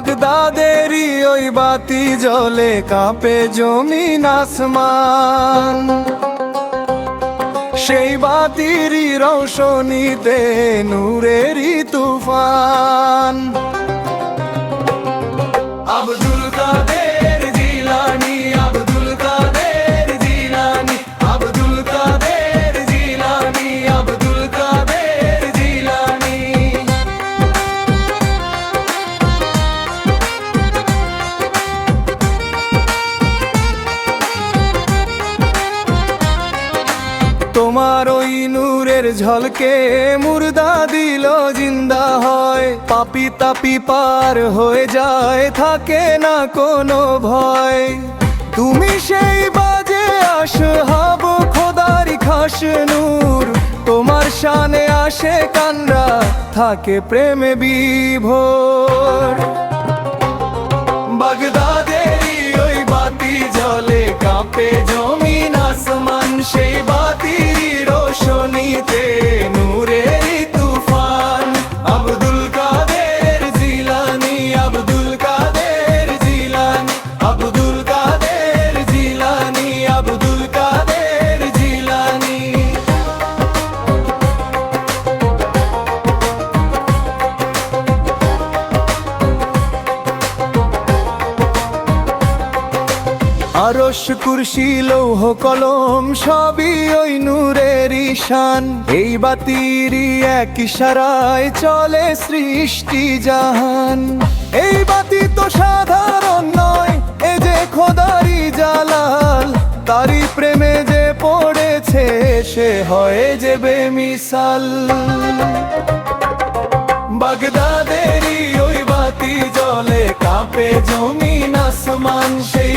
বাগদাদেরই ওই বাতি জলে কাঁপে জমিন আসমান। সেই বাতিরই রৌশনীতে নূরেরই তুফান। আব্দুল কাদের তোমার ওই নূরের ঝলকে মুর্দা দিল জিন্দা হয়। পাপি তাপি পার হয়ে যায়, থাকে না কোনো ভয়। তুমি সেই বাজে আস হাব খোদারি খাস নূর। তোমার শানে আসে কান্না, থাকে প্রেমে বিভোর। বাগদাদেরই ওই বাতি জলে কাঁপে জমিন আসমান, সেই আরশ কুরসি লৌহ, কলম, সবই ওই নূরের ঈশান। এই বাতিরই এক ইশারায় চলে সৃষ্টি জাহান। এই বাতি তো সাধারণ নয়, এ যে খোদারি জালাল। তারি প্রেমে যে পড়েছে, সে হয় যে বেমিসাল। বাগদাদেরই ওই বাতি জলে কাঁপে জমিন আসমান, সেই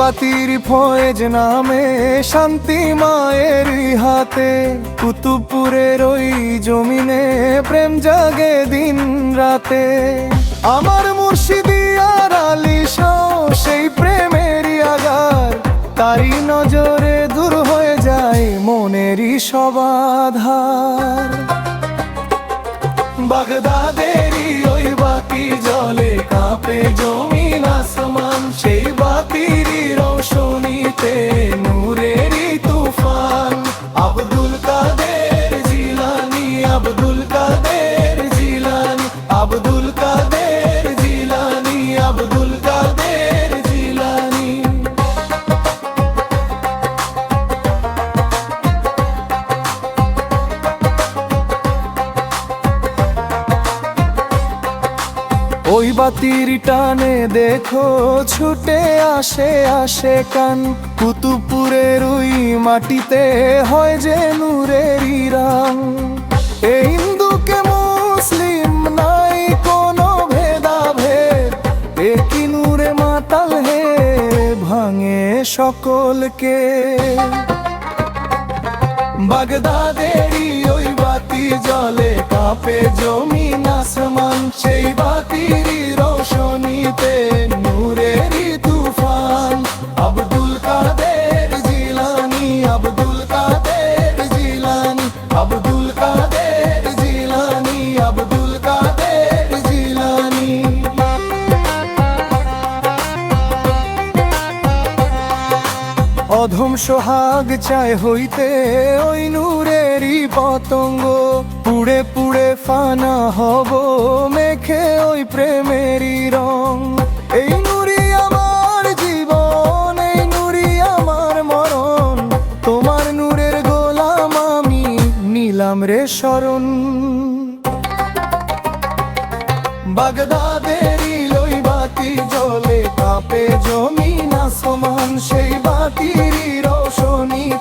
বাতির ফয়েজ নামে শান্তি মায়ের হাতে। কুতুবপুরের ওই জমিনে প্রেম জাগে দিন রাতে। আমার মুর্শিদিয়ার আলী শাহ সেই প্রেমেরই আগার। তারই নজরে দূর হয়ে যায় মনেরই সবাধার বাগদাদেরই ওই বাতি জলে কাঁপে জমিন আসমান, সেই রৌশনীতে নূরেরই ওই বাতির টানে দেখো, ছুটে আসে আসে কান। কুতুপুরের ওই মাটিতে হয় যে নূরেরই রাং। এই হিন্দুকে মুসলিম নাই কোনো ভেদাভেদ। একই নূরে মাতাল হে, ভাঙে সকলকে। বাগদাদেরই ওই বাতি জলে, কাঁপে জমিন আসমান সেই বাতিরই রোশনীতে নূরেরই তুফান। আব্দুল কাদের জিলানি, আব্দুল কাদের জিলানি, আব্দুল কাদের জিলানি, আব্দুল কাদের জিলানি। অধম সোহাগ চায় হইতে ওই নূরেরই পতঙ্গ। পুড়ে পুড়ে ফানা হব ওই প্রেমেরই রং। এই নুরি আমার জীবন, এই নুরি আমার মরণ। তোমার নূরের গোলাম আমি নিলাম রে শরণ। বাগদাদেরই লই বাতি জলে কাঁপে জমিন আসমান, সেই বাতিরই রোশনীতে